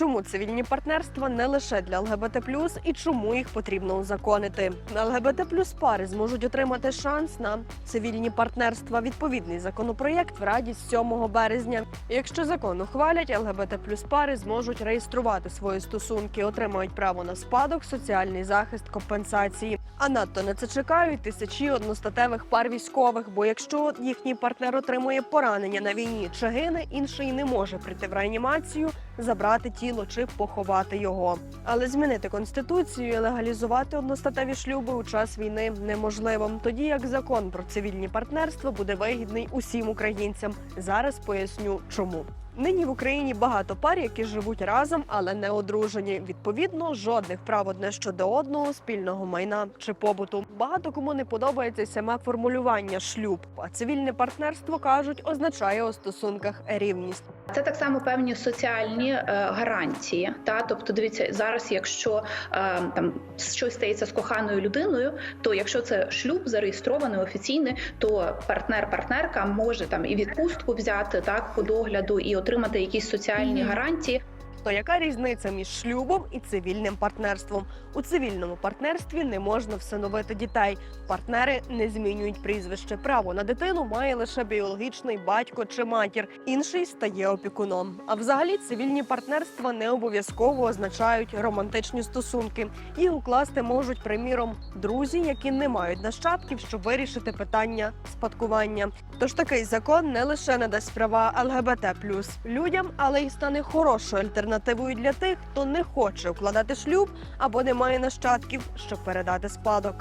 Чому цивільні партнерства не лише для ЛГБТ і чому їх потрібно узаконити? ЛГБТ пари зможуть отримати шанс на цивільні партнерства. Відповідний законопроєкт в Раді з 7 березня. Якщо закон ухвалять, ЛГБТ пари зможуть реєструвати свої стосунки, отримають право на спадок, соціальний захист, компенсації. А надто на це чекають тисячі одностатевих пар військових. Бо якщо їхній партнер отримує поранення на війні чи гине, інший не може прийти в реанімацію, забрати тіло чи поховати його. Але змінити конституцію і легалізувати одностатеві шлюби у час війни неможливо. Тоді як закон про цивільні партнерства буде вигідний усім українцям. Зараз поясню, чому. Нині в Україні багато пар, які живуть разом, але не одружені. Відповідно, жодних прав одне щодо одного, спільного майна чи побуту. Багато кому не подобається саме формулювання шлюб. А цивільне партнерство кажуть, означає у стосунках рівність. Це так само певні соціальні е, гарантії. Та тобто, дивіться, зараз, якщо е, там щось стається з коханою людиною, то якщо це шлюб зареєстрований офіційний, то партнер-партнерка може там і відпустку взяти так по догляду і отримати якісь соціальні гарантії. То яка різниця між шлюбом і цивільним партнерством? У цивільному партнерстві не можна всиновити дітей. Партнери не змінюють прізвище. Право на дитину має лише біологічний батько чи матір. Інший стає опікуном. А взагалі цивільні партнерства не обов'язково означають романтичні стосунки. Їх укласти можуть, приміром, друзі, які не мають нащадків, щоб вирішити питання спадкування. Тож такий закон не лише надасть права ЛГБТ плюс людям, але й стане хорошою альтернативою для тих, хто не хоче укладати шлюб або не має нащадків, щоб передати спадок.